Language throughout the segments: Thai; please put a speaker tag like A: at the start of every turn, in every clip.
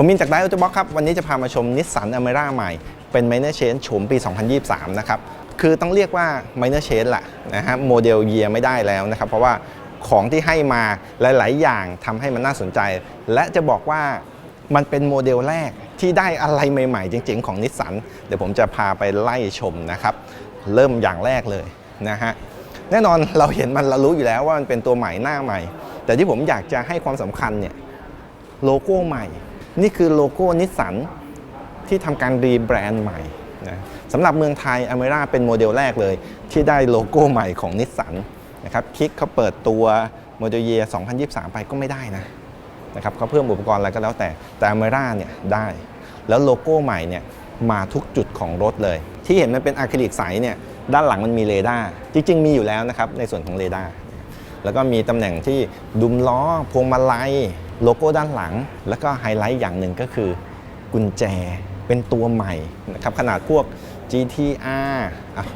A: ผมมินจากไดโอ t บ็อกครับ วันนี้จะพามาชมนิสสันอเมร่าใหม่ เป็น Minor Change โฉมปี 2023 นะครับ คือต้องเรียกว่า Minor Change แหละนะฮะโมเดลเยียไม่ได้แล้วนะครับ เพราะว่าของที่ให้มาหลาย ๆ อย่างทำให้มันน่าสนใจ และจะบอกว่ามันเป็นโมเดลแรกที่ได้อะไรใหม่ ๆ จริง ๆ ของนิสสันเดี๋ยวผมจะพาไปไล่ชมนะครับ เริ่มอย่างแรกเลยนะฮะแน่นอนเราเห็นมันเรารู้อยู่แล้วว่ามันเป็นตัวใหม่หน้าใหม่ แต่ที่ผมอยากจะให้ความสำคัญเนี่ยโลโก้ใหม่ นี่คือโลโก้นิสสันที่ทำการรีแบรนด์ใหม่นะสำหรับเมืองไทยอเมร่าเป็นโมเดลแรกเลย ที่ได้โลโก้ใหม่ของนิสสันนะครับคลิกเขาเปิดตัวโมเดลเยีย2023 ไปก็ไม่ได้นะนะครับเขาเพิ่มอุปกรณ์อะไรก็แล้วแต่แต่อเมร่าเนี่ยได้ แล้วโลโก้ใหม่เนี่ยมาทุกจุดของรถเลย ที่เห็นมันเป็นอะคริลิกใสเนี่ยด้านหลังมันมีเรดาร์จริง ๆ มีอยู่แล้วนะครับในส่วนของเรดาร์แล้วก็มีตำแหน่งที่ดุมล้อพวงมาลัย โลโก้ด้านหลัง แล้วก็ไฮไลท์อย่างหนึ่งก็คือกุญแจเป็นตัวใหม่นะครับขนาดพวก GTR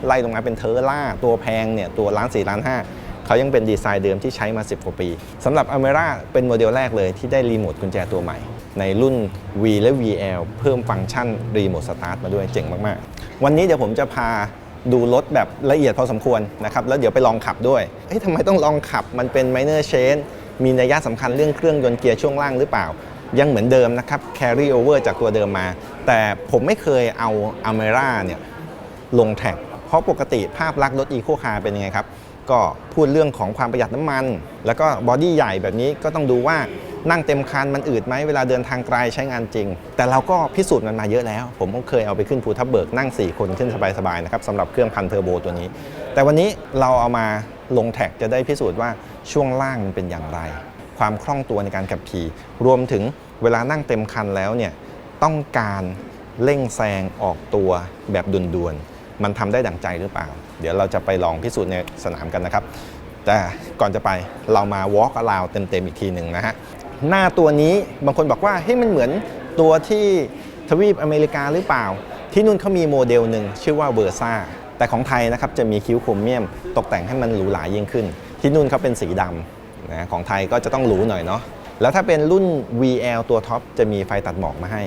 A: ไล่ลงมาเป็นเทอร์ล่าตัวแพงเนี่ยตัวล้าน4ล้าน5เขายังเป็นดีไซน์เดิมที่ใช้มา 10 กว่าปีสำหรับ a m e r a เป็นโมเดลแรกเลยที่ได้รีโมทกุญแจตัวใหม่ ในรุ่น V และ VL เพิ่มฟังก์ชันรีโมทสตาร์ทมาด้วยเจ๋งมาก ๆ วันนี้เดี๋ยวผมจะพาดูรถแบบละเอียดพอสมควรนะครับ แล้วเดี๋ยวไปลองขับด้วย เฮ้ยทำไมต้องลองขับมันเป็น minor change มีนัยยะสำคัญเรื่องเครื่องยนต์เกียร์ช่วงล่างหรือเปล่า ยังเหมือนเดิมนะครับ carry over จากตัวเดิมมา แต่ผมไม่เคยเอา a m e r a เนี่ยลงแท็ก เพราะปกติภาพลักษณ์รถอีโคคาร์เป็นยังไงครับ ก็พูดเรื่องของความประหยัดน้ำมัน แล้วก็บอดี้ใหญ่แบบนี้ก็ต้องดูว่านั่งเต็มคันมันอืดไหมเวลาเดินทางไกลใช้งานจริง แต่เราก็พิสูจน์มันมาเยอะแล้ว ผมก็เคยเอาไปขึ้นภูทับเบิกนั่ง 4 คนขึ้นสบายๆนะครับสำหรับเครื่องพันเทอร์โบตัวนี้ แต่วันนี้เราเอามาลงแท็กจะได้พิสูจน์ว่า ช่วงล่างมันเป็นอย่างไร ความคล่องตัวในการขับขี่ รวมถึงเวลานั่งเต็มคันแล้วเนี่ยต้องการเร่งแซงออกตัวแบบด่วนๆ มันทำได้ดั่งใจหรือเปล่า เดี๋ยวเราจะไปลองพิสูจน์ในสนามกันนะครับ แต่ก่อนจะไปเรามา walk around เต็มๆอีกทีหนึ่งนะฮะ หน้าตัวนี้บางคนบอกว่าเฮ้ยมันเหมือนตัวที่ทวีปอเมริกาหรือเปล่า ที่นู่นเขามีโมเดลหนึ่งชื่อว่าเวอร์ซ่าแต่ของไทยนะครับจะมีคิ้วโครเมียมตกแต่งให้มันหรูหรายิ่งขึ้น ที่นู่นเขาเป็นสีดำนะของไทยก็จะต้องหรูหน่อยเนาะแล้วถ้าเป็นรุ่น VL ตัวท็อปจะมีไฟตัดหมอกมาให้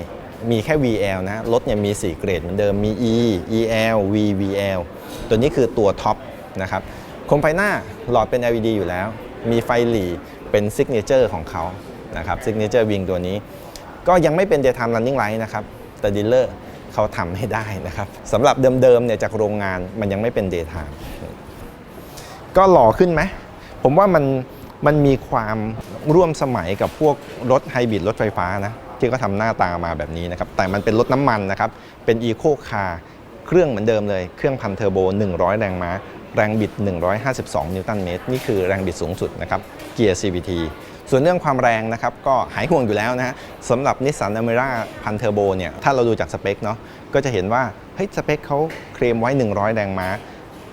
A: มีแค่ VL นะรถเนี่ยมี 4 เกรดเหมือนเดิมมี E EL V VL ตัวนี้คือตัวท็อปนะครับโคมไฟหน้าหลอดเป็น LED อยู่แล้ว มีไฟหลีเป็นซิกเนเจอร์ของเขานะครับซิกเนเจอร์วิงตัวนี้ ก็ยังไม่เป็น daytime running light นะครับแต่ดีลเลอร์เขาทำให้ได้นะครับสำหรับเดิมๆเนี่ยจากโรงงานมันยังไม่เป็น daytime ก็หล่อขึ้นไหม ผมว่ามันมันมีความร่วมสมัยกับพวกรถไฮบริดรถไฟฟ้านะที่เขาทำหน้าตามาแบบนี้นะครับ แต่มันเป็นรถน้ำมันนะครับ เป็นอีโคคาร์เครื่องเหมือนเดิมเลย เครื่องพันเทอร์โบ 100 แรงม้า แรงบิด 152 นิวตันเมตร นี่คือแรงบิดสูงสุดนะครับ เกียร์ CVT ส่วนเรื่องความแรงนะครับ ก็หายห่วงอยู่แล้วนะฮะสำหรับ Nissan Almera พันเทอร์โบเนี่ย ถ้าเราดูจากสเปคเนาะ ก็จะเห็นว่า เฮ้ย สเปคเขาเคลมไว้ 100 แรงม้า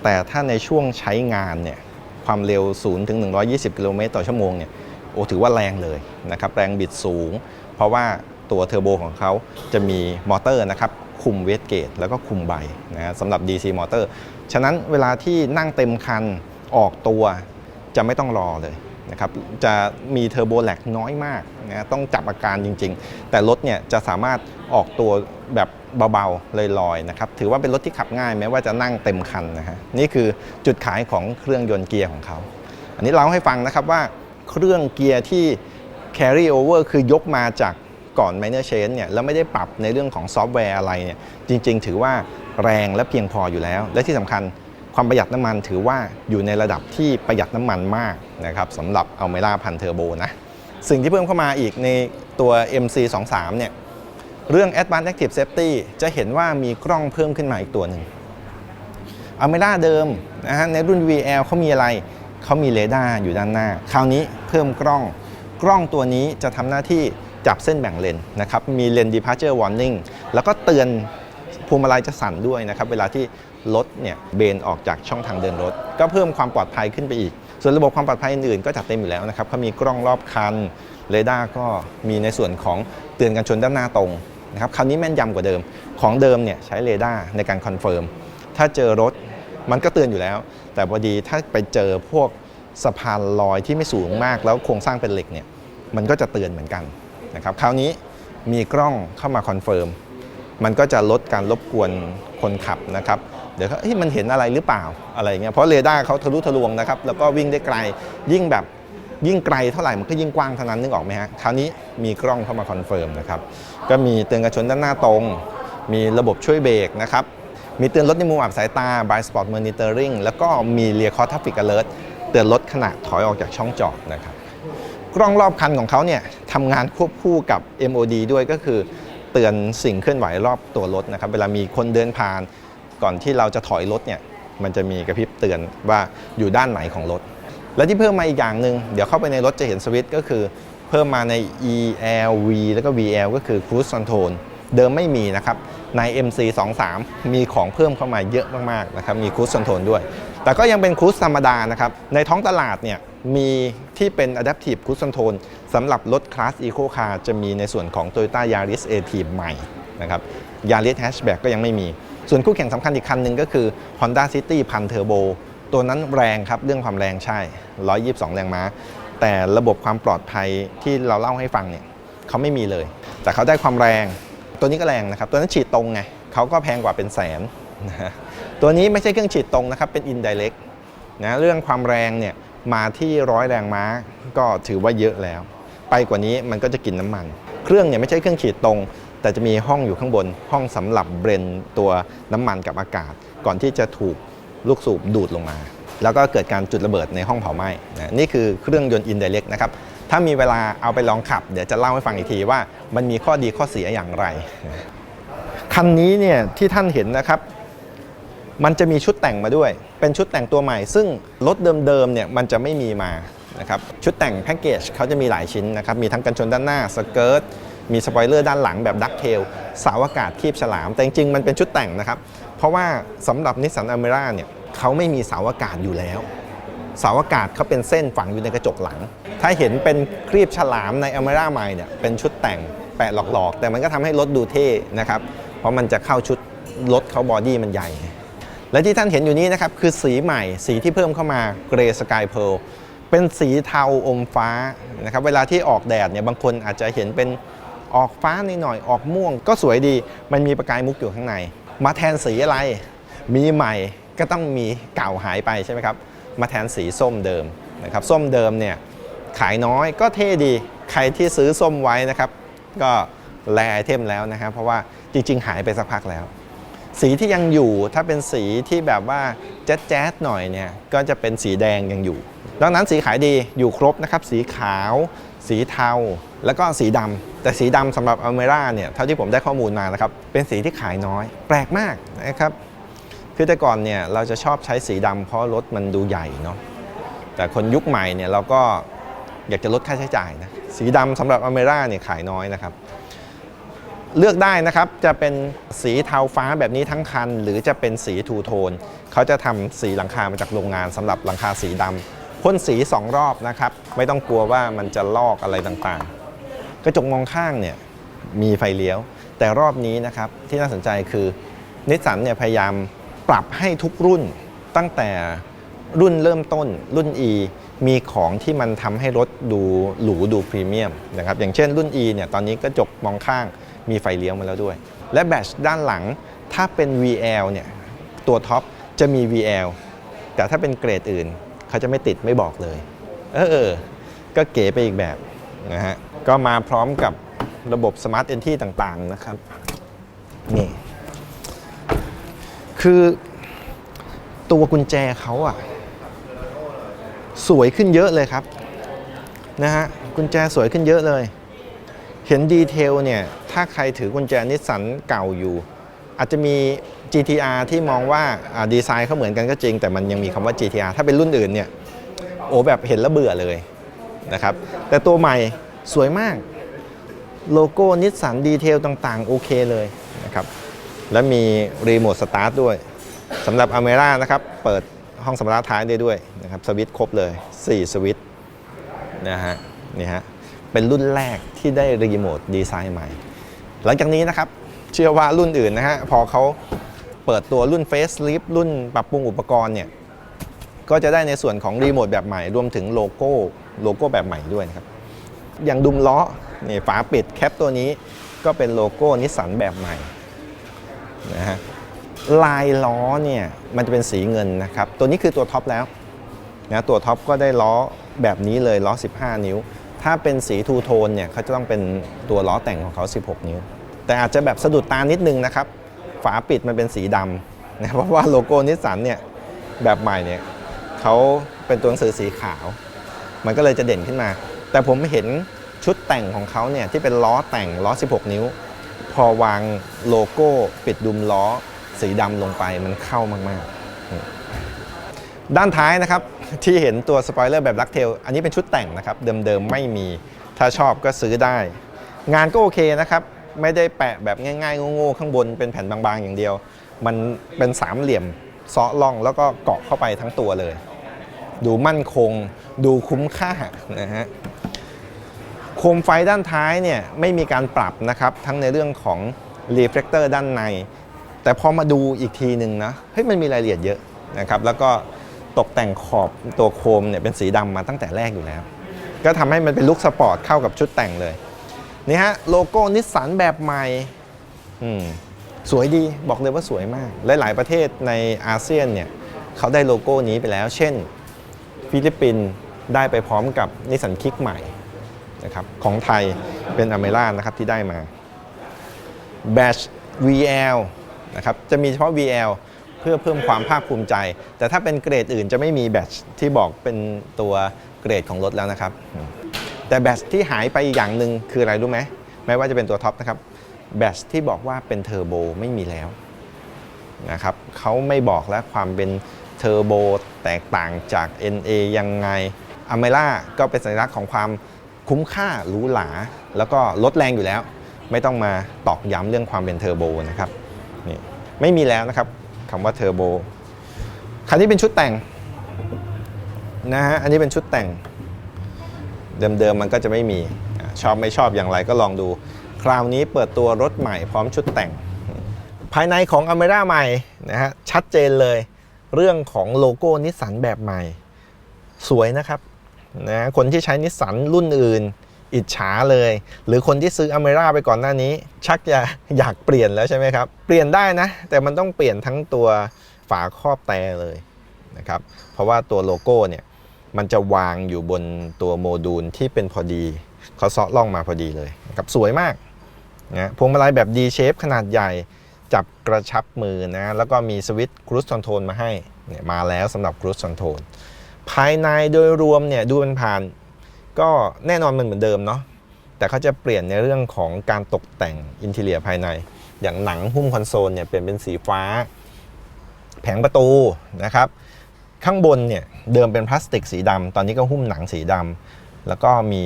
A: แต่ถ้าในช่วงใช้งานเนี่ย ความเร็ว 0 ถึง 120 กิโลเมตรต่อชั่วโมงเนี่ยโอ้ถือว่าแรงเลยนะครับแรงบิดสูง เพราะว่าตัวเทอร์โบของเขาจะมีมอเตอร์นะครับคุมเวทเกตแล้วก็คุมใบนะฮะสำหรับ DC มอเตอร์ฉะนั้นเวลาที่นั่งเต็มคันออกตัวจะไม่ต้องรอเลย นะครับจะมีเทอร์โบแลกน้อยมากนะต้องจับอาการจริง ๆ แต่รถเนี่ยจะสามารถออกตัวแบบเบาๆลอยๆนะครับถือว่าเป็นรถที่ขับง่ายแม้ว่าจะนั่งเต็มคันนะฮะนี่คือจุดขายของเครื่องยนต์เกียร์ของเขา อันนี้เล่าให้ฟังนะครับว่าเครื่องเกียร์ที่ carry over คือยกมาจากก่อน minor change เนี่ยแล้วไม่ได้ปรับในเรื่องของซอฟต์แวร์อะไรเนี่ยจริง ๆ ถือว่าแรงและเพียงพออยู่แล้ว และที่สำคัญ ความประหยัดน้ำมันถือว่าอยู่ในระดับที่ประหยัดน้ำมันมากนะครับสำหรับ Almera พันเทอร์โบนะสิ่งที่เพิ่มเข้ามาอีกในตัว MC23 เนี่ยเรื่อง Advanced Active Safety จะเห็นว่ามีกล้องเพิ่มขึ้นมาอีกตัวหนึ่งอเมร่าเดิมนะฮะในรุ่น VL เขามีอะไรเขามีเรดาร์อยู่ด้านหน้า คราวนี้เพิ่มกล้อง กล้องตัวนี้จะทำหน้าที่จับเส้นแบ่งเลนนะครับ มีเลน departure warning แล้วก็เตือนพวงมาลัยจะสั่นด้วยนะครับ เวลาที่ รถเนี่ยเบนออกจากช่องทางเดินรถ ก็เพิ่มความปลอดภัยขึ้นไปอีก ส่วนระบบความปลอดภัยอื่นๆก็จัดเต็มอยู่แล้วนะครับเขามีกล้องรอบคันเรดาร์ก็มีในส่วนของเตือนการชนด้านหน้าตรงนะครับคราวนี้แม่นยำกว่าเดิมของเดิมเนี่ยใช้เรดาร์ในการคอนเฟิร์มถ้าเจอรถมันก็เตือนอยู่แล้ว แต่พอดีถ้าไปเจอพวกสะพานลอยที่ไม่สูงมากแล้วโครงสร้างเป็นเหล็กเนี่ยมันก็จะเตือนเหมือนกันนะครับคราวนี้มีกล้องเข้ามาคอนเฟิร์มมันก็จะลดการรบกวนคนขับนะครับ เดี๋ยวเขาเฮ้ยมันเห็นอะไรหรือเปล่าอะไรเงี้ยเพราะเรดาร์เขาทะลุทะลวงนะครับแล้วก็วิ่งได้ไกลยิ่งแบบยิ่งไกลเท่าไหร่มันก็ยิ่งกว้างเท่านั้นนึกออกไหมฮะคราวนี้มีกล้องเข้ามาคอนเฟิร์มนะครับก็มีเตือนกระชนด้านหน้าตรง มีระบบช่วยเบรกนะครับมีเตือนรถในมุมอับสายตา blind spot monitoring แล้วก็มี rear cross traffic alert เตือนรถขณะถอยออกจากช่องจอดนะครับกล้องรอบคันของเขาเนี่ยทำงานควบคู่กับ MOD ด้วยก็คือเตือนสิ่งเคลื่อนไหวรอบตัวรถนะครับเวลามีคนเดินผ่าน ก่อนที่เราจะถอยรถเนี่ยมันจะมีกระพริบเตือนว่าอยู่ด้านไหนของรถ และที่เพิ่มมาอีกอย่างหนึ่งเดี๋ยวเข้าไปในรถจะเห็นสวิตช์ก็คือ เพิ่มมาใน ELV แล้วก็ VL ก็คือ Cruise Control เดิมไม่มีนะครับ ใน MC23 มีของเพิ่มเข้ามาเยอะมากๆนะครับมี Cruise Control ด้วย แต่ก็ยังเป็น Cruise ธรรมดานะครับ ในท้องตลาดเนี่ยมีที่เป็น Adaptive Cruise Control สำหรับรถคลาส Eco Car จะมีในส่วนของ Toyota Yaris a t i v ใหม่นะครับ Yaris Hatchback ก็ยังไม่มี ส่วนคู่แข่งสำคัญอีกคันหนึ่งก็คือ Honda City พันเทอร์โบตัวนั้นแรงครับ เรื่องความแรงใช่ 122 แรงม้า แต่ระบบความปลอดภัยที่เราเล่าให้ฟังเนี่ยเขาไม่มีเลย แต่เขาได้ความแรง ตัวนี้ก็แรงนะครับ ตัวนั้นฉีดตรงไงเขาก็แพงกว่าเป็นแสนนะตัวนี้ไม่ใช่เครื่องฉีดตรงนะครับ เป็น indirect นะเรื่องความแรงเนี่ยมาที่ร้อยแรงม้าก็ถือว่าเยอะแล้ว ไปกว่านี้มันก็จะกินน้ำมัน เครื่องเนี่ยไม่ใช่เครื่องฉีดตรง แต่จะมีห้องอยู่ข้างบนห้องสำหรับเบรนตัวน้ำมันกับอากาศ ก่อนที่จะถูกลูกสูบดูดลงมา แล้วก็เกิดการจุดระเบิดในห้องเผาไหม้นะนี่คือเครื่องยนต์ indirect นะครับถ้ามีเวลาเอาไปลองขับ เดี๋ยวจะเล่าให้ฟังอีกทีว่ามันมีข้อดีข้อเสียอย่างไร คันนี้เนี่ยที่ท่านเห็นนะครับ มันจะมีชุดแต่งมาด้วย เป็นชุดแต่งตัวใหม่ ซึ่งรถเดิมๆเนี่ยมันจะไม่มีมานะครับชุดแต่งแพ็กเกจเขาจะมีหลายชิ้นนะครับมีทั้งกันชนด้านหน้าสเกิร์ต มีสปอยเลอร์ด้านหลังแบบดักเทลเสาอากาศคีบฉลาม แต่จริงๆมันเป็นชุดแต่งนะครับ เพราะว่าสำหรับนิสสันอเมร่าเนี่ยเขาไม่มีเสาอากาศอยู่แล้วเสาอากาศเขาเป็นเส้นฝังอยู่ในกระจกหลัง ถ้าเห็นเป็นครีบฉลามในอเมร่าใหม่เนี่ยเป็นชุดแต่งแปะหลอกๆ แต่มันก็ทำให้รถดูเท่นะครับ เพราะมันจะเข้าชุดรถเขาบอดี้มันใหญ่ และที่ท่านเห็นอยู่นี้นะครับ คือสีใหม่สีที่เพิ่มเข้ามาเกรย์สกายเพ a ร์เป็นสีเทาอมฟ้านะครับ เวลาที่ออกแดดเนี่ยบางคนอาจจะเห็นเป็น ออกฟ้านิดหน่อยออกม่วง ก็สวยดี มันมีประกายมุกอยู่ข้างใน มาแทนสีอะไร มีใหม่ก็ต้องมีเก่าหายไปใช่ไหมครับ มาแทนสีส้มเดิมนะครับ ส้มเดิมเนี่ยขายน้อยก็เท่ดี ใครที่ซื้อส้มไว้นะครับ ก็แลไอเทมแล้วนะครับ เพราะว่าจริง ๆ หายไปสักพักแล้ว สีที่ยังอยู่ถ้าเป็นสีที่แบบว่าแจ๊ดแจ๊ดๆหน่อยเนี่ยก็จะเป็นสีแดงยังอยู่ ดังนั้นสีขายดีอยู่ครบนะครับ สีขาว สีเทา แล้วก็สีดำแต่สีดำสำหรับอเมร่าเนี่ยเท่าที่ผมได้ข้อมูลมานะครับเป็นสีที่ขายน้อย แปลกมากนะครับคือแต่ก่อนเนี่ยเราจะชอบใช้สีดำเพราะรถมันดูใหญ่เนาะแต่คนยุคใหม่เนี่ยเราก็อยากจะลดค่าใช้จ่ายนะสีดำสำหรับอเมร่าเนี่ยขายน้อยนะครับเลือกได้นะครับ จะเป็นสีเทาฟ้าแบบนี้ทั้งคัน หรือจะเป็นสีทูโทน เขาจะทำสีหลังคามาจากโรงงานสำหรับหลังคาสีดำพ่นสี 2 รอบนะครับ ไม่ต้องกลัวว่ามันจะลอกอะไรต่างๆ กระจกมองข้างเนี่ยมีไฟเลี้ยว แต่รอบนี้นะครับที่น่าสนใจคือนิสสันเนี่ยพยายามปรับให้ทุกรุ่นตั้งแต่รุ่นเริ่มต้นรุ่น E มีของที่มันทำให้รถดูหรูดูพรีเมียมนะครับอย่างเช่นรุ่น E เนี่ยตอนนี้กระจกมองข้างมีไฟเลี้ยวมาแล้วด้วย และแบตด้านหลังถ้าเป็น VL เนี่ยตัวท็อปจะมี VL แต่ถ้าเป็นเกรดอื่น เขาจะไม่ติดไม่บอกเลย เออเออก็เก๋ไปอีกแบบ นะฮะ ก็มาพร้อมกับระบบ Smart Entry ต่างๆนะครับ นี่ คือตัวกุญแจเขาอะสวยขึ้นเยอะเลยครับ นะฮะ กุญแจสวยขึ้นเยอะเลย เห็นดีเทลเนี่ย ถ้าใครถือกุญแจนิสสันเก่าอยู่ อาจจะมี GTR ที่มองว่าอ่าดีไซน์เขาเหมือนกันก็จริง แต่มันยังมีคำว่า GTR ถ้าเป็นรุ่นอื่นเนี่ย โอ้แบบเห็นแล้วเบื่อเลย นะครับ แต่ตัวใหม่สวยมาก โลโก้นิสสันดีเทลต่างๆ โอเคเลยนะครับ และมีรีโมทสตาร์ทด้วยสำหรับอเมร่านะครับ เปิดห้องสำหรับท้ายได้ด้วยนะครับ สวิตช์ครบเลย 4 สวิตช์นะฮะนี่ฮะเป็นรุ่นแรกที่ได้รีโมทดีไซน์ใหม่ หลังจากนี้นะครับ เชื่อว่ารุ่นอื่นนะฮะพอเขาเปิดตัวรุ่นเฟสลิฟรุ่นปรับปรุงอุปกรณ์เนี่ยก็จะได้ในส่วนของรีโมทแบบใหม่รวมถึงโลโก้ โลโก้แบบใหม่ด้วยนะครับ อย่างดุมล้อนี่ฝาปิดแคปตัวนี้ก็เป็นโลโก้นิสสันแบบใหม่นะฮะลายล้อเนี่ยมันจะเป็นสีเงินนะครับ ตัวนี้คือตัวท็อปแล้วนะตัวท็อปก็ได้ล้อแบบนี้เลยล้อ 15 นิ้ว ถ้าเป็นสีทูโทนเนี่ยเขาจะต้องเป็นตัวล้อแต่งของเขา 16 นิ้ว แต่อาจจะแบบสะดุดตานิดนึงนะครับ ฝาปิดมันเป็นสีดำนะเพราะว่าโลโก้นิสสันเนี่ยแบบใหม่เนี่ยเขาเป็นตัวหนังสือสีขาว มันก็เลยจะเด่นขึ้นมา แต่ผมเห็นชุดแต่งของเขาเนี่ยที่เป็นล้อแต่งล้อ 16 นิ้ว พอวางโลโก้ปิดดุมล้อ สีดำลงไปมันเข้ามากๆ ด้านท้ายนะครับที่เห็นตัวสปอยเลอร์แบบลักเทล อันนี้เป็นชุดแต่งนะครับ เดิมๆไม่มี ถ้าชอบก็ซื้อได้ งานก็โอเคนะครับ ไม่ได้แปะแบบง่ายๆโง่ๆข้างบนเป็นแผ่นบางๆอย่างเดียว มันเป็นสามเหลี่ยมเซาะล่องแล้วก็เกาะเข้าไปทั้งตัวเลย ดูมั่นคง ดูคุ้มค่านะฮะโคมไฟด้านท้ายเนี่ยไม่มีการปรับนะครับ ทั้งในเรื่องของ reflector ด้านใน แต่พอมาดูอีกทีหนึ่งนะเฮ้ยมันมีรายละเอียดเยอะนะครับ แล้วก็ตกแต่งขอบตัวโคมเนี่ยเป็นสีดำมาตั้งแต่แรกอยู่แล้ว ก็ทำให้มันเป็นลุคสปอร์ตเข้ากับชุดแต่งเลยนี่ฮะโลโก้นิสสันแบบใหม่อืมสวยดีบอกเลยว่าสวยมาก หลาย ๆ ประเทศในอาเซียนเนี่ยเขาได้โลโก้นี้ไปแล้ว เช่น ฟิลิปปินส์ได้ไปพร้อมกับนิสสันคิกใหม่นะครับของไทยเป็นอเมร่านะครับที่ได้มา Batch VL นะครับจะมีเฉพาะ VL เพื่อเพิ่มความภาคภูมิใจ แต่ถ้าเป็นเกรดอื่นจะไม่มีแบตที่บอกเป็นตัวเกรดของรถแล้วนะครับ แต่แบตที่หายไปอย่างหนึ่งคืออะไรรู้ไหมแม้ว่าจะเป็นตัวท็อปนะครับแบตที่บอกว่าเป็นเทอร์โบไม่มีแล้วนะครับเขาไม่บอกแล้วความเป็น ทอร์โบแตกต่างจาก NA ยังไงอเมร่าก็เป็นสัญลักษณ์ของความคุ้มค่าหรูหราแล้วก็ลดแรงอยู่แล้ว ไม่ต้องมาตอกย้ำเรื่องความเป็นเทอร์โบนะครับนี่ไม่มีแล้วนะครับคำว่าเทอร์โบคันนี้เป็นชุดแต่งนะฮะอันนี้เป็นชุดแต่ง เดิมๆมันก็จะไม่มีชอบไม่ชอบอย่างไรก็ลองดู คราวนี้เปิดตัวรถใหม่พร้อมชุดแต่ง ภายในของอเมร่าใหม่นะฮะชัดเจนเลย เรื่องของโลโก้นิสสันแบบใหม่ สวยนะครับนะคนที่ใช้นิสสันรุ่นอื่น อิจฉาเลย หรือคนที่ซื้ออเมร่าไปก่อนหน้านี้ ชักจะอยากเปลี่ยนแล้วใช่ไหมครับ เปลี่ยนได้นะ แต่มันต้องเปลี่ยนทั้งตัวฝาครอบแต่เลยนะครับเพราะว่าตัวโลโก้เนี่ยมันจะวางอยู่บนตัวโมดูลที่เป็นพอดีเขาเซาะล่องมาพอดีเลยนะครับสวยมากนะพวงมาลัยแบบ D shape ขนาดใหญ่ จับกระชับมือนะ แล้วก็มีสวิตช์ครู e คอนโทรลมาให้เนี่ยมาแล้วสำหรับครู e คอนโทรลภายในโดยรวมเนี่ยดูมันผ่าน ก็แน่นอนมันเหมือนเดิมเนาะแต่เขาจะเปลี่ยนในเรื่องของการตกแต่งอินเทเลียภายใน อย่างหนังหุ้มคอนโซลเนี่ยเปลี่ยนเป็นสีฟ้า แผงประตูนะครับ ข้างบนเนี่ยเดิมเป็นพลาสติกสีดำตอนนี้ก็หุ้มหนังสีดำแล้วก็มี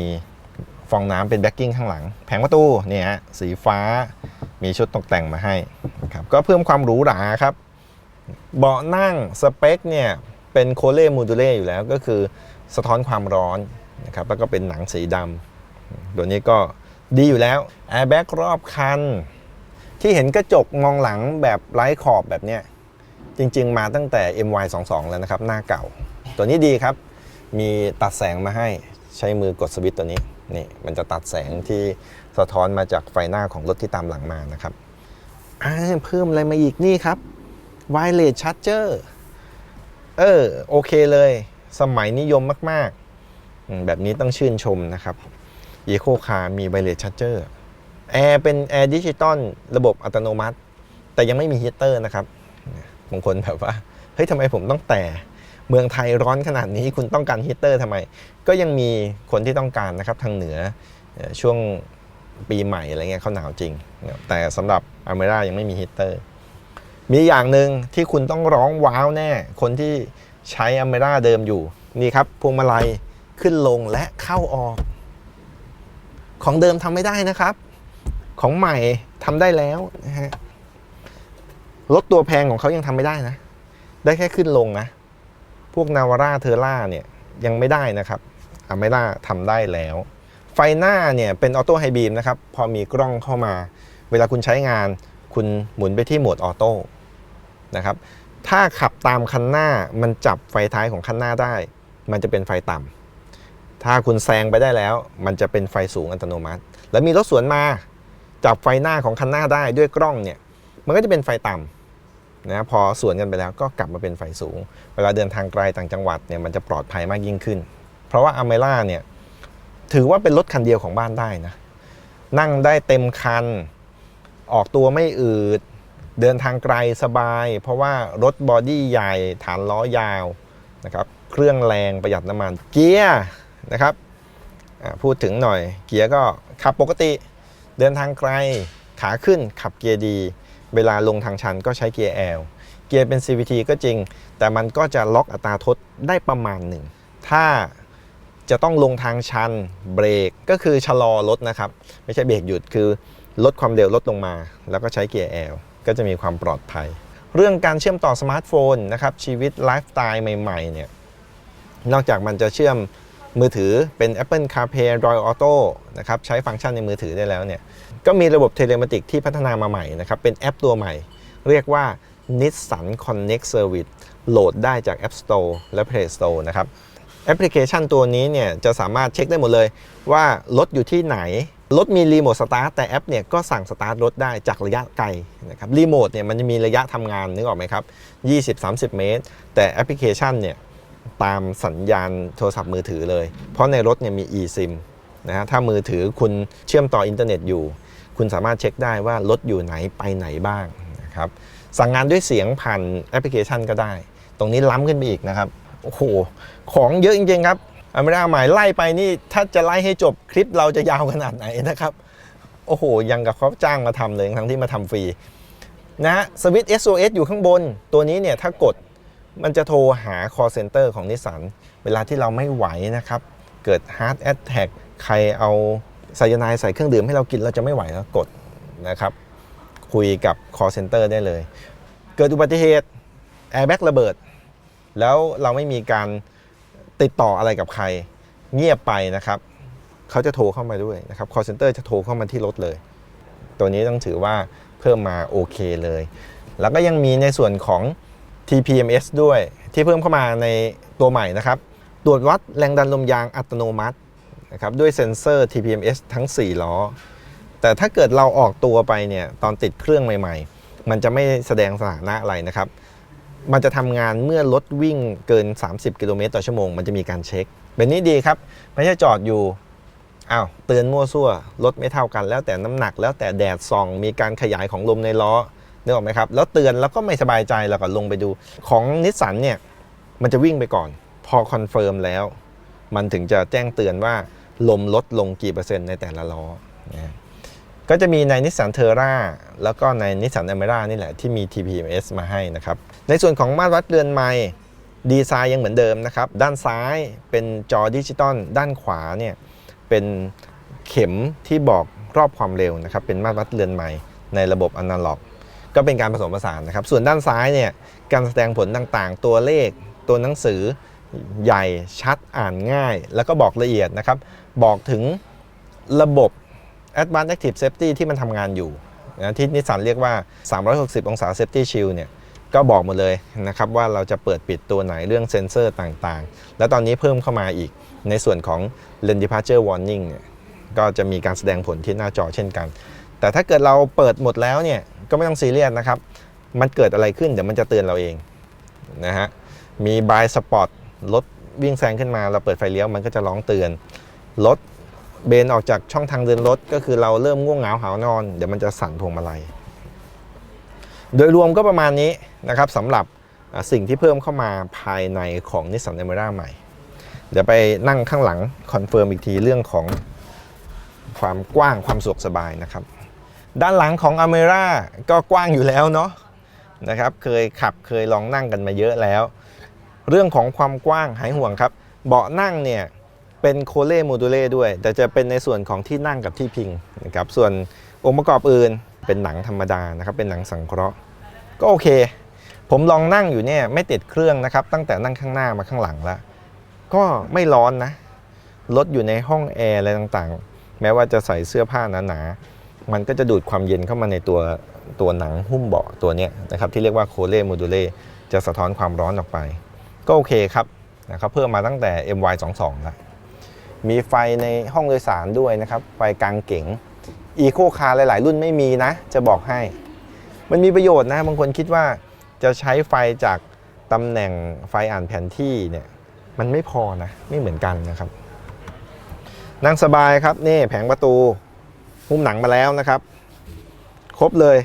A: ฟองน้ำเป็นแบ็กกิ้งข้างหลัง แผงประตูเนี่ยสีฟ้า มีชุดตกแต่งมาให้ครับก็เพิ่มความหรูหราครับ เบาะนั่งสเปคเนี่ยเป็นโคเล่มูดูเล่อยู่แล้วก็คือสะท้อนความร้อนนะครับแล้วก็เป็นหนังสีดำตัวนี้ก็ดีอยู่แล้วแอร์แบ็กรอบคัน ที่เห็นกระจกมองหลังแบบไร้ขอบแบบเนี้ยจริง ๆ มาตั้งแต่ MY22 แล้วนะครับ หน้าเก่า ตัวนี้ดีครับ มีตัดแสงมาให้ใช้มือกดสวิตช์ตัวนี้นี่มันจะตัดแสงที่ สะท้อนมาจากไฟหน้าของรถที่ตามหลังมานะครับเพิ่มอะไรมาอีกนี่ครับ Wireless Charger เออโอเคเลย สมัยนิยมมากๆ แบบนี้ต้องชื่นชมนะครับ Eco Car มี Wireless Charger แอร์เป็นแอร์ดิจิตอลระบบอัตโนมัติ แต่ยังไม่มีฮีเตอร์นะครับบางคนแบบว่า เฮ้ยทำไมผมต้องแต่เมืองไทยร้อนขนาดนี้คุณต้องการฮีเตอร์ทำไม ก็ยังมีคนที่ต้องการนะครับทางเหนือช่วง ปีใหม่อะไรเงี้ยเขาหนาวจริง แต่สำหรับอเมร่ายังไม่มีฮีตเตอร์ มีอย่างหนึ่งที่คุณต้องร้องว้าวแน่ คนที่ใช้อเมร่าเดิมอยู่ นี่ครับพวงมาลัยขึ้นลงและเข้าออก ของเดิมทำไม่ได้นะครับ ของใหม่ทำได้แล้วนะฮะรถตัวแพงของเขายังทำไม่ได้นะ ได้แค่ขึ้นลงนะ พวกนาวาร่าเทอร่าเนี่ยยังไม่ได้นะครับอเมร่าทำได้แล้ว ไฟหน้าเนี่ยเป็นออโต้ไฮบีมนะครับ พอมีกล้องเข้ามา เวลาคุณใช้งาน คุณหมุนไปที่โหมดออโต้นะครับ ถ้าขับตามคันหน้ามันจับไฟท้ายของคันหน้าได้ มันจะเป็นไฟต่ำถ้าคุณแซงไปได้แล้ว มันจะเป็นไฟสูงอัตโนมัติ แล้วมีรถสวนมาจับไฟหน้าของคันหน้าได้ด้วยกล้องเนี่ย มันก็จะเป็นไฟต่ำนะพอสวนกันไปแล้วก็กลับมาเป็นไฟสูง เวลาเดินทางไกลต่างจังหวัดเนี่ยมันจะปลอดภัยมากยิ่งขึ้น เพราะว่าอเมร่าเนี่ย ถือว่าเป็นรถคันเดียวของบ้านได้นะ นั่งได้เต็มคัน ออกตัวไม่อืด เดินทางไกลสบาย เพราะว่ารถบอดี้ใหญ่ฐานล้อยาวนะครับ เครื่องแรงประหยัดน้ำมัน เกียร์นะครับ พูดถึงหน่อย เกียร์ก็ขับปกติ เดินทางไกล ขาขึ้นขับเกียร์ดี เวลาลงทางชันก็ใช้เกียร์ L เกียร์เป็น CVT ก็จริง แต่มันก็จะล็อกอัตราทดได้ประมาณหนึ่ง ถ้า จะต้องลงทางชันเบรกก็คือชะลอรถนะครับ ไม่ใช่เบรกหยุดคือลดความเร็วลดลงมา แล้วก็ใช้เกียร์ L ก็จะมีความปลอดภัย เรื่องการเชื่อมต่อสมาร์ทโฟนนะครับชีวิตไลฟ์สไตล์ใหม่ๆเนี่ยนอกจากมันจะเชื่อมมือถือเป็น Apple CarPlay Android Auto นะครับใช้ฟังก์ชันในมือถือได้แล้วเนี่ยก็มีระบบเทเลมาติกที่พัฒนามาใหม่นะครับเป็นแอปตัวใหม่ เรียกว่า Nissan Connect Service โหลดได้จาก App Store และ Play Store นะครับ แอปพลิเคชันตัวนี้เนี่ยจะสามารถเช็คได้หมดเลย ว่ารถอยู่ที่ไหน รถมีรีโมทสตาร์ทแต่แอปเนี่ยก็สั่งสตาร์ทรถได้จากระยะไกลนะครับรีโมทเนี่ยมันจะมีระยะทำงานนึกออกไหมครับ 20-30 เมตร แต่แอปพลิเคชันเนี่ยตามสัญญาณโทรศัพท์มือถือเลย เพราะในรถเนี่ยมี eSIM นะฮะถ้ามือถือคุณเชื่อมต่ออินเทอร์เน็ตอยู่ คุณสามารถเช็คได้ว่ารถอยู่ไหนไปไหนบ้างนะครับสั่งงานด้วยเสียงผ่านแอปพลิเคชันก็ได้ ตรงนี้ล้ำขึ้นไปอีกนะครับ โอ้โห ของเยอะจริงๆครับอเมริกาหม่ไล่ไปนี่ถ้าจะไล่ให้จบคลิปเราจะยาวขนาดไหนนะครับ โอ้โห ยังกับเขาจ้างมาทำเลยทั้งที่มาทำฟรีนะฮะสวิตช์ SOS อยู่ข้างบน ตัวนี้เนี่ยถ้ากดมันจะโทรหา call center ของนิสสันเวลาที่เราไม่ไหวนะครับ เกิด heart attack ใครเอาไซยาไนด์ใส่เครื่องดื่มให้เรากินเราจะไม่ไหวแล้วกดนะครับ คุยกับ call center ได้เลย เกิดอุบัติเหตุ airbag ระเบิด แล้วเราไม่มีการ ติดต่ออะไรกับใคร เงียบไปนะครับเขาจะโทรเข้ามาด้วยนะครับ call center จะโทรเข้ามาที่รถเลย ตัวนี้ต้องถือว่าเพิ่มมาโอเคเลย แล้วก็ยังมีในส่วนของ TPMS ด้วยที่เพิ่มเข้ามาในตัวใหม่นะครับ ตรวจวัดแรงดันลมยางอัตโนมัตินะครับด้วยเซ็นเซอร์ TPMS ทั้ง 4 ล้อ แต่ถ้าเกิดเราออกตัวไปเนี่ยตอนติดเครื่องใหม่ ๆ มันจะไม่แสดงสถานะอะไรนะครับ มันจะทำงานเมื่อรถวิ่งเกิน 30 กิโลเมตรต่อชั่วโมง มันจะมีการเช็คเป็นนี้ดีครับ ไม่ใช่จอดอยู่อ้าวเตือนมั่วซั่วรถไม่เท่ากัน แล้วแต่น้ำหนัก แล้วแต่แดดส่อง มีการขยายของลมในล้อนึกออกไหมครับ แล้วเตือนแล้วก็ไม่สบายใจเราก็ลงไปดู ของนิสสันเนี่ยมันจะวิ่งไปก่อน พอคอนเฟิร์มแล้ว มันถึงจะแจ้งเตือนว่าลมลดลงกี่เปอร์เซ็นต์ในแต่ละล้อนะก็จะมีในนิสสันเทอร่าแล้วก็ในนิสสันอเมร่านี่แหละที่มี TPMS มาให้นะครับ ในส่วนของมาตรวัดเรือนไม้ดีไซน์ยังเหมือนเดิมนะครับ ด้านซ้ายเป็นจอดิจิตอลด้านขวาเนี่ยเป็นเข็มที่บอกรอบความเร็วนะครับ เป็นมาตรวัดเรือนไม้ในระบบอนาล็อก ก็เป็นการผสมผสานนะครับ ส่วนด้านซ้ายเนี่ยการแสดงผลต่างๆ ตัวเลข ตัวหนังสือใหญ่ชัดอ่านง่าย แล้วก็บอกละเอียดนะครับ บอกถึงระบบ Advanced Active Safety ที่มันทำงานอยู่นะที่นิสสันเรียกว่า 360 องศา Safety Shield เนี่ย ก็บอกหมดเลยนะครับว่าเราจะเปิดปิดตัวไหนเรื่องเซ็นเซอร์ต่างๆ แล้วตอนนี้เพิ่มเข้ามาอีกในส่วนของ Lane Departure Warning เนี่ยก็จะมีการแสดงผลที่หน้าจอเช่นกัน แต่ถ้าเกิดเราเปิดหมดแล้วเนี่ยก็ไม่ต้องซีเรียสนะครับ มันเกิดอะไรขึ้นเดี๋ยวมันจะเตือนเราเองนะฮะมี By Spot รถวิ่งแซงขึ้นมาเราเปิดไฟเลี้ยวมันก็จะร้องเตือนรถเบนออกจากช่องทางเดินรถก็คือเราเริ่มง่วงเหงาหานอน เดี๋ยวมันจะสั่นพวงมาลัย โดยรวมก็ประมาณนี้นะครับสำหรับสิ่งที่เพิ่มเข้ามาภายในของ Nissan a m e r a ใหม่ เดี๋ยวไปนั่งข้างหลังคอนเฟิร์มอีกทีเรื่องของความกว้างความสะดวกสบายนะครับ ด้านหลังของ a m e r a ก็กว้างอยู่แล้วเนาะนะครับเคยขับเคยลองนั่งกันมาเยอะแล้ว เรื่องของความกว้างหายห่วงครับ เบาะนั่งเนี่ยเป็นโคเล่โมดูเล่ด้วย แต่จะเป็นในส่วนของที่นั่งกับที่พิงนะครับส่วน องค์ประกอบอื่นเป็นหนังธรรมดานะครับ เป็นหนังสังเคราะห์ ก็โอเค ผมลองนั่งอยู่เนี่ยไม่ติดเครื่องนะครับ ตั้งแต่นั่งข้างหน้ามาข้างหลังแล้ว ก็ไม่ร้อนนะ รถอยู่ในห้องแอร์อะไรต่างๆ แม้ว่าจะใส่เสื้อผ้าหนาๆ มันก็จะดูดความเย็นเข้ามาในตัวตัวหนังหุ้มเบาะตัวเนี้ยนะครับที่เรียกว่าโคเล่โมดูเล่จะสะท้อนความร้อนออกไป ก็โอเคครับนะครับเพิ่มมาตั้งแต่ MY22 แล้วมีไฟในห้องโดยสารด้วยนะครับ ไฟกลางเก๋ง อีโคคาร์หลาย ๆ รุ่นไม่มีนะ จะบอกให้ มันมีประโยชน์นะ บางคนคิดว่าจะใช้ไฟจากตำแหน่งไฟอ่านแผนที่เนี่ย มันไม่พอนะ ไม่เหมือนกันนะครับ นั่งสบายครับ นี่แผงประตูหุ้มหนังมาแล้วนะครับ ครบเลย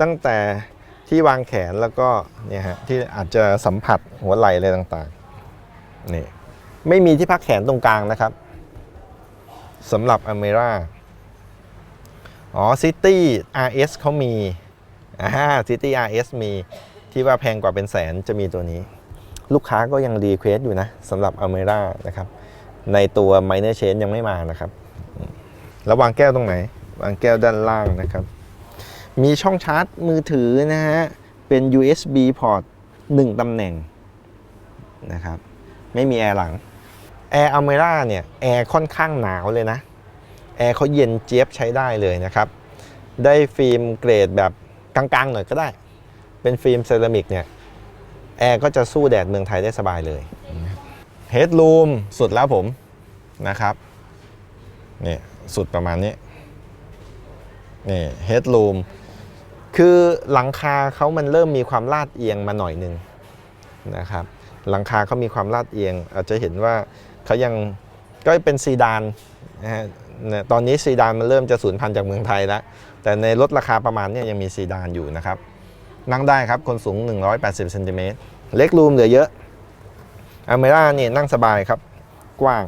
A: ตั้งแต่ที่วางแขนแล้วก็เนี่ยฮะที่อาจจะสัมผัสหัวไหล่อะไรต่างๆนี่ไม่มีที่พักแขนตรงกลางนะครับสำหรับอเมร่า อ๋อ City RS เขามีอ่า City RS มีที่ว่าแพงกว่าเป็นแสนจะมีตัวนี้ ลูกค้าก็ยังรีเควสอยู่นะสำหรับอเมร่านะครับ ในตัว Minor Change ยังไม่มานะครับ แล้ววางแก้วตรงไหน วางแก้วด้านล่างนะครับ มีช่องชาร์จมือถือนะฮะ เป็น USB port 1ตำแหน่งนะครับ ไม่มีแอร์หลัง แอร์อเมร่าเนี่ย แอร์ค่อนข้างหนาวเลยนะ แอร์เขาเย็นเจี๊ยบใช้ได้เลยนะครับ ได้ฟิล์มเกรดแบบกลางๆหน่อยก็ได้ เป็นฟิล์มเซรามิกเนี่ยแอร์ก็จะสู้แดดเมืองไทยได้สบายเลยเฮด o ูมสุดแล้วผมนะครับนี่สุดประมาณนี้นี่เฮด o ูมคือหลังคาเขามันเริ่มมีความลาดเอียงมาหน่อยหนึ่งนะครับหลังคาเขามีความลาดเอียง อาจจะเห็นว่าเขายังก็เป็นซีดานนะฮะ ตอนนี้ซีดานมันเริ่มจะสูญพันธุ์จากเมืองไทยแล้ว แต่ในรถราคาประมาณนี้ยังมีซีดานอยู่นะครับ นั่งได้ครับ คนสูง 180เซนติเมตรเล็กรูมเหลือเยอะอเมร่าเนี่ยนั่งสบายครับ กว้าง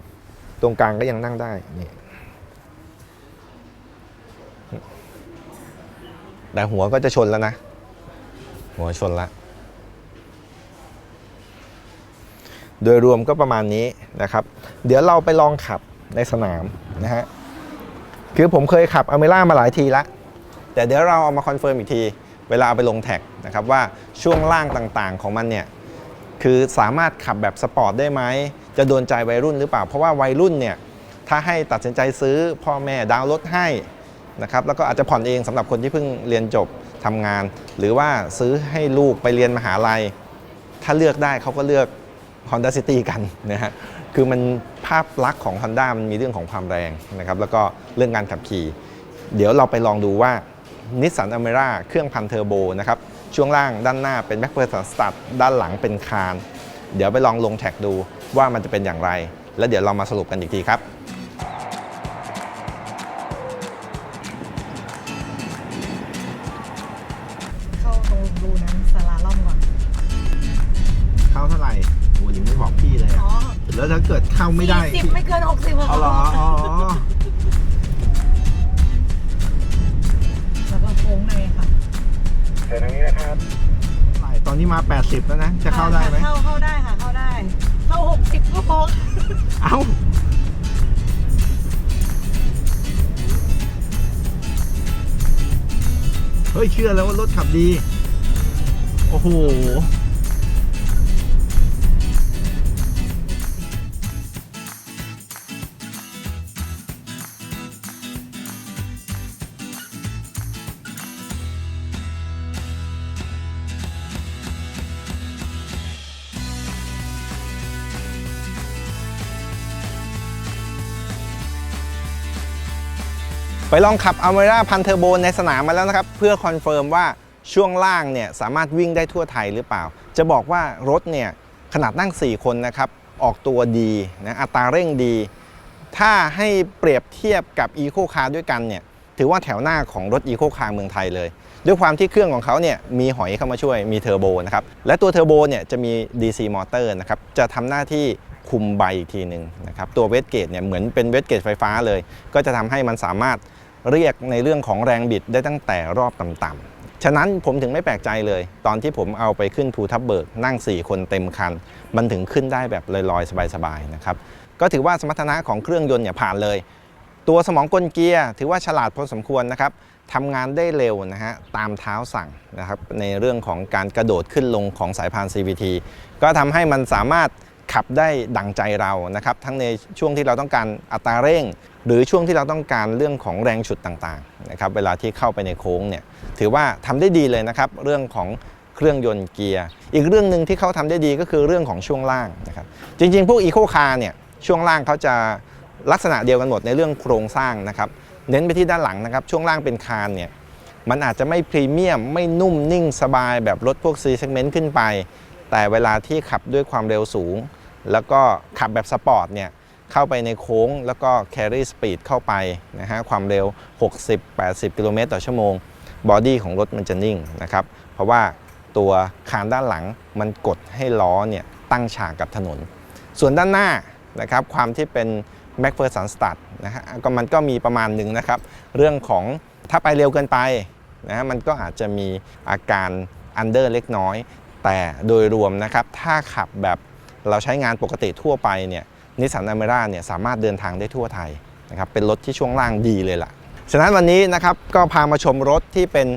A: ตรงกลางก็ยังนั่งได้นี่แต่หัวก็จะชนแล้วนะ หัวชนล้วโดยรวมก็ประมาณนี้นะครับ เดี๋ยวเราไปลองขับในสนามนะฮะ คือผมเคยขับอเมร่ามาหลายทีแล้วแต่เดี๋ยวเราเอามาคอนเฟิร์มอีกที เวลาเอาไปลงแท็กนะครับว่าช่วงล่างต่างๆของมันเนี่ยคือสามารถขับแบบสปอร์ตได้ไหม จะโดนใจวัยรุ่นหรือเปล่า เพราะว่าวัยรุ่นเนี่ยถ้าให้ตัดสินใจซื้อพ่อแม่ดาวน์รถให้นะครับแล้วก็อาจจะผ่อนเองสำหรับคนที่เพิ่งเรียนจบทำงาน หรือว่าซื้อให้ลูกไปเรียนมหาลัย ถ้าเลือกได้เขาก็เลือก Honda City กันนะฮะคือมัน ภาพลักษณ์ของ Honda มันมีเรื่องของความแรงนะครับแล้วก็เรื่องการขับขี่ เดี๋ยวเราไปลองดูว่า Nissan Almera เครื่องพันเทอร์โบนะครับช่วงล่างด้านหน้าเป็น m a c p h e r s o n Start ด้านหลังเป็นคาน เดี๋ยวไปลองลงแท็กดูว่ามันจะเป็นอย่างไร แล้วเดี๋ยวเรามาสรุปกันอีกทีครับ แล้วถ้าเกิดเข้าไม่ได้
B: สิบ
A: พี่
B: ไม่เกินหกสิบ
A: เอาเหรออ๋อ
B: แล้วก็โค้งในค่ะ
A: เชิญทางนี้นะครับตอนนี้มา 80 แล้วนะ จะเข้าได้ไหม
B: เข้าเข้าได้ค่ะ เข้าได้ เข้าหกสิบก็พอ
A: เอ้าเฮ้ยเชื่อแล้วว่ารถขับดี โอ้โห ไปลองขับ a l m e r a พันเทอร์โบในสนามมาแล้วนะครับ เพื่อคอนเฟิร์มว่าช่วงล่างเนี่ยสามารถวิ่งได้ทั่วไทยหรือเปล่า จะบอกว่ารถเนี่ยขนาดนั่ง 4 คนนะครับ ออกตัวดีนะอัตราเร่งดี ถ้าให้เปรียบเทียบกับ Eco Car ด้วยกันเนี่ยถือว่าแถวหน้าของรถ Eco Car เมืองไทยเลย ด้วยความที่เครื่องของเขาเนี่ยมีหอยเข้ามาช่วยมีเทอร์โบนะครับและตัวเทอร์โบเนี่ยจะมี DC มอเตอร์นะครับจะทำหน้าที่คุมใบอีกทีหนึ่งนะครับตัวเวสเกตเนี่ยเหมือนเป็นเวสเกตไฟฟ้าเลย ก็จะทำให้มันสามารถ เรียกในเรื่องของแรงบิดได้ตั้งแต่รอบต่ำๆ ฉะนั้นผมถึงไม่แปลกใจเลย ตอนที่ผมเอาไปขึ้นภูทับเบิกนั่ง 4 คนเต็มคัน มันถึงขึ้นได้แบบลอยๆ สบายๆนะครับก็ถือว่าสมรรถนะของเครื่องยนต์เนี่ยผ่านเลย ตัวสมองกลเกียร์ถือว่าฉลาดพอสมควรนะครับทำงานได้เร็วนะฮะตามเท้าสั่งนะครับในเรื่องของการกระโดดขึ้นลงของสายพาน CVT ก็ทำให้มันสามารถ ขับได้ดังใจเรานะครับทั้งในช่วงที่เราต้องการอัตราเร่ง หรือช่วงที่เราต้องการเรื่องของแรงฉุดต่างๆนะครับเวลาที่เข้าไปในโค้งเนี่ยถือว่าทำได้ดีเลยนะครับเรื่องของเครื่องยนต์เกียร์ อีกเรื่องหนึ่งที่เขาทำได้ดีก็คือเรื่องของช่วงล่างนะครับจริงๆ พวกอีโคคาร์เนี่ยช่วงล่างเขาจะลักษณะเดียวกันหมดในเรื่องโครงสร้างนะครับเน้นไปที่ด้านหลังนะครับช่วงล่างเป็นคานเนี่ยมันอาจจะไม่พรีเมียมไม่นุ่มนิ่งสบายแบบรถพวก C segment ขึ้นไป แต่เวลาที่ขับด้วยความเร็วสูง แล้วก็ขับแบบสปอร์ตเนี่ยเข้าไปในโค้งแล้วก็ carry speed เข้าไปนะฮะความเร็ว 60-80 กิโลเมตรต่อชั่วโมงบอดี้ของรถมันจะนิ่งนะครับเพราะว่าตัวคานด้านหลังมันกดให้ล้อเนี่ยตั้งฉากกับถนน ส่วนด้านหน้านะครับความที่เป็น m c p h e r s o n Stud นะฮะก็มันก็มีประมาณหนึ่งนะครับ เรื่องของถ้าไปเร็วเกินไปนะฮะมันก็อาจจะมีอาการอันเดอร์เล็กน้อย แต่โดยรวมนะครับถ้าขับแบบเราใช้งานปกติทั่วไปเนี่ยนิสสันอเมร่าเนี่ยสามารถเดินทางได้ทั่วไทยนะครับเป็นรถที่ช่วงล่างดีเลยล่ะ ฉะนั้นวันนี้นะครับก็พามาชมรถที่เป็น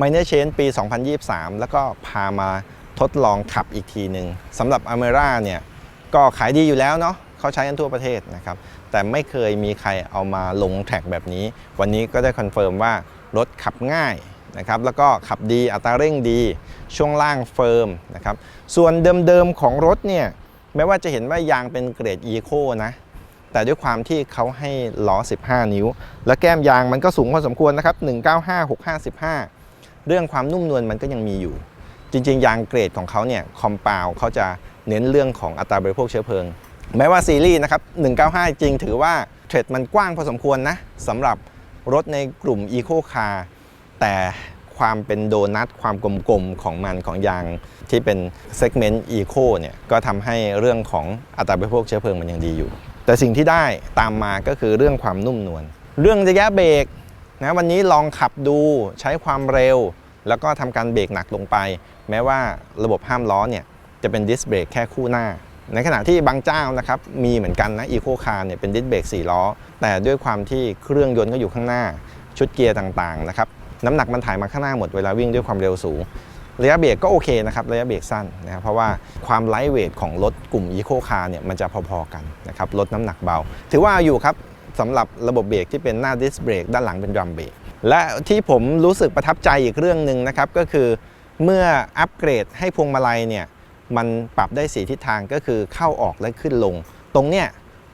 A: Minor Change ปี 2023 แล้วก็พามาทดลองขับอีกทีหนึ่งสำหรับ a m e r a เนี่ยก็ขายดีอยู่แล้วเนาะเขาใช้กันทั่วประเทศนะครับแต่ไม่เคยมีใครเอามาลงแท็กแบบนี้ วันนี้ก็ได้คอนเฟิร์มว่ารถขับง่าย นะครับแล้วก็ขับดีอัตราเร่งดี ช่วงล่างเฟิร์มนะครับส่วนเดิมๆของรถเนี่ยแม้ว่าจะเห็นว่ายางเป็นเกรด Eco นะแต่ด้วยความที่เขาให้ล้อ 15 นิ้ว และแก้มยางมันก็สูงพอสมควรนะครับ 195 655 เรื่องความนุ่มนวลมันก็ยังมีอยู่ จริง ๆ ยางเกรดของเขาเนี่ยคอมเปาวเขาจะเน้นเรื่องของอัตราบริโภคเชื้อเพลิง แม้ว่าซีรีส์นะครับ 195 จริงถือว่าเทรดมันกว้างพอสมควรนะสำหรับรถในกลุ่ม Eco Car แต่ความเป็นโดนัทความกลมๆ ของมันของยางที่เป็นเซกเมนต์ Eco เนี่ยก็ทำให้เรื่องของอัตราบริโภคเชื้อเพลิงมันยังดีอยู่ แต่สิ่งที่ได้ตามมาก็คือเรื่องความนุ่มนวลเรื่องระยะเบรกนะวันนี้ลองขับดูใช้ความเร็ว แล้วก็ทำการเบรกหนักลงไป แม้ว่าระบบห้ามล้อเนี่ยจะเป็นดิสเบรกแค่คู่หน้า ในขณะที่บางเจ้านะครับมีเหมือนกันนะอีโคคาร์เนี่ยเป็นดิสเบรก4ล้อ แต่ด้วยความที่เครื่องยนต์ก็อยู่ข้างหน้าชุดเกียร์ต่างๆนะครับ น้ำหนักมันถ่ายมาข้างหน้าหมดเวลาวิ่งด้วยความเร็วสูง ระยะเบรกก็โอเคนะครับ ระยะเบรกสั้นนะครับเพราะว่าความไลท์เวทของรถกลุ่ม Eco Car เนี่ยมันจะพอๆกันนะครับลดน้ำหนักเบา ถือว่าอาอยู่ครับสำหรับระบบเบรกที่เป็นหน้าดิสเบรกด้านหลังเป็นดรัมเบรกและที่ผมรู้สึกประทับใจอีกเรื่องหนึ่งนะครับก็คือเมื่ออัปเกรดให้พวงมาลัยเนี่ยมันปรับได้สีทิศทางก็คือเข้าออกและขึ้นลง ตรงเนี้ย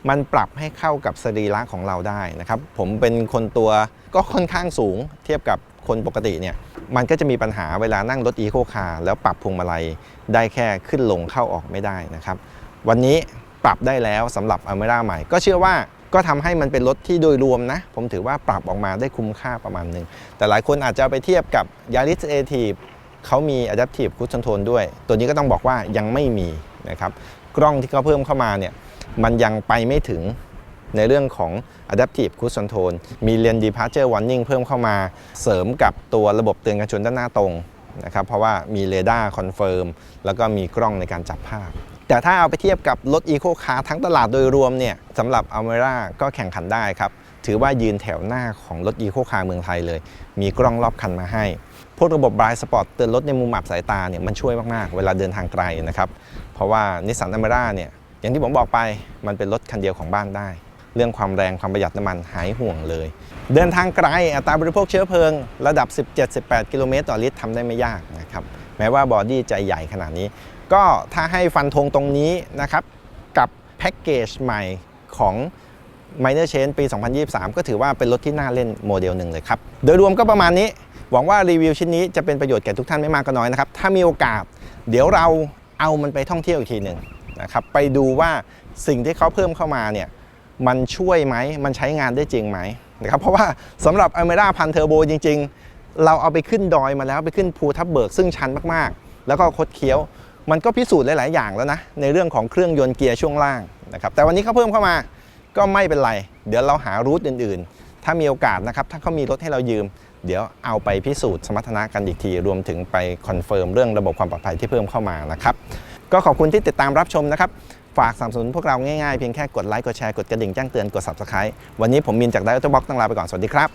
A: มันปรับให้เข้ากับสรีระของเราได้นะครับ ผมเป็นคนตัวก็ค่อนข้างสูงเทียบกับ คนปกติเนี่ยมันก็จะมีปัญหาเวลานั่งรถอีโคคาร์แล้วปรับพวงมาลัยได้แค่ขึ้นลงเข้าออกไม่ได้นะครับ วันนี้ปรับได้แล้วสำหรับอเมร่าใหม่ ก็เชื่อว่าก็ทำให้มันเป็นรถที่โดยรวมนะ ผมถือว่าปรับออกมาได้คุ้มค่าประมาณหนึ่งแต่หลายคนอาจจะไปเทียบกับ Yaris a t i v เขามี Adaptive Cruise Control ด้วย ตัวนี้ก็ต้องบอกว่ายังไม่มีนะครับกล้องที่เขาเพิ่มเข้ามาเนี่ยมันยังไปไม่ถึง ในเรื่องของ Adaptive Cruise Control มี Lane Departure Warning เพิ่มเข้ามา เสริมกับตัวระบบเตือนการชนด้านหน้าตรงนะครับเพราะว่ามีเรดาร์คอนเฟิร์มแล้วก็มีกล้องในการจับภาพ แต่ถ้าเอาไปเทียบกับรถ Eco Car ทั้งตลาดโดยรวมเนี่ยสำหรับ Almera ก็แข่งขันได้ครับ ถือว่ายืนแถวหน้าของรถ Eco Car เมืองไทยเลย มีกล้องรอบคันมาให้ พวกระบบ Blind Spot เตือนรถในมุมอับสายตาเนี่ยมันช่วยมาก ๆ เวลาเดินทางไกลนะครับเพราะว่า Nissan Almera เนี่ยอย่างที่ผมบอกไปมันเป็นรถคันเดียวของบ้านได้ เรื่องความแรงความประหยัดน้ำมันหายห่วงเลย เดินทางไกลอัตราบริโภคเชื้อเพลิง ระดับ 17-18 กิโลเมตรต่อลิตรทำได้ไม่ยากนะครับแม้ว่าบอดี้จะใหญ่ขนาดนี้ ก็ถ้าให้ฟันธงตรงนี้นะครับกับแพ็กเกจใหม่ของ Minor Change ปี 2023 ก็ถือว่าเป็นรถที่น่าเล่นโมเดลหนึ่งเลยครับ โดยรวมก็ประมาณนี้ หวังว่ารีวิวชิ้นนี้จะเป็นประโยชน์แก่ทุกท่านไม่มากก็น้อยนะครับ ถ้ามีโอกาส เดี๋ยวเราเอามันไปท่องเที่ยวอีกทีหนึ่งนะครับ ไปดูว่าสิ่งที่เขาเพิ่มเข้ามาเนี่ย มันช่วยไหม มันใช้งานได้จริงไหมนะครับเพราะว่าสำหรับอเมร่าพันเทอร์โบจริง ๆ เราเอาไปขึ้นดอยมาแล้วไปขึ้นภูทับเบิกซึ่งชันมากๆ แล้วก็คดเคี้ยว มันก็พิสูจน์หลาย ๆ อย่างแล้วนะ ในเรื่องของเครื่องยนต์เกียร์ช่วงล่างนะครับแต่วันนี้เขาเพิ่มเข้ามาก็ไม่เป็นไร เดี๋ยวเราหารูทอื่น ๆ ถ้ามีโอกาสนะครับถ้าเขามีรถให้เรายืม เดี๋ยวเอาไปพิสูจน์สมรรถนะกันอีกที รวมถึงไปคอนเฟิร์มเรื่องระบบความปลอดภัยที่เพิ่มเข้ามานะครับก็ขอบคุณที่ติดตามรับชมนะครับ ฝากสนับสนุนพวกเราง่ายๆ เพียงแค่กดไลค์กดแชร์กดกระดิ่งแจ้งเตือนกด subscribe วันนี้ผมมินจากไดอัลต์บ็อกต้องลาไปก่อนสวัสดีครับ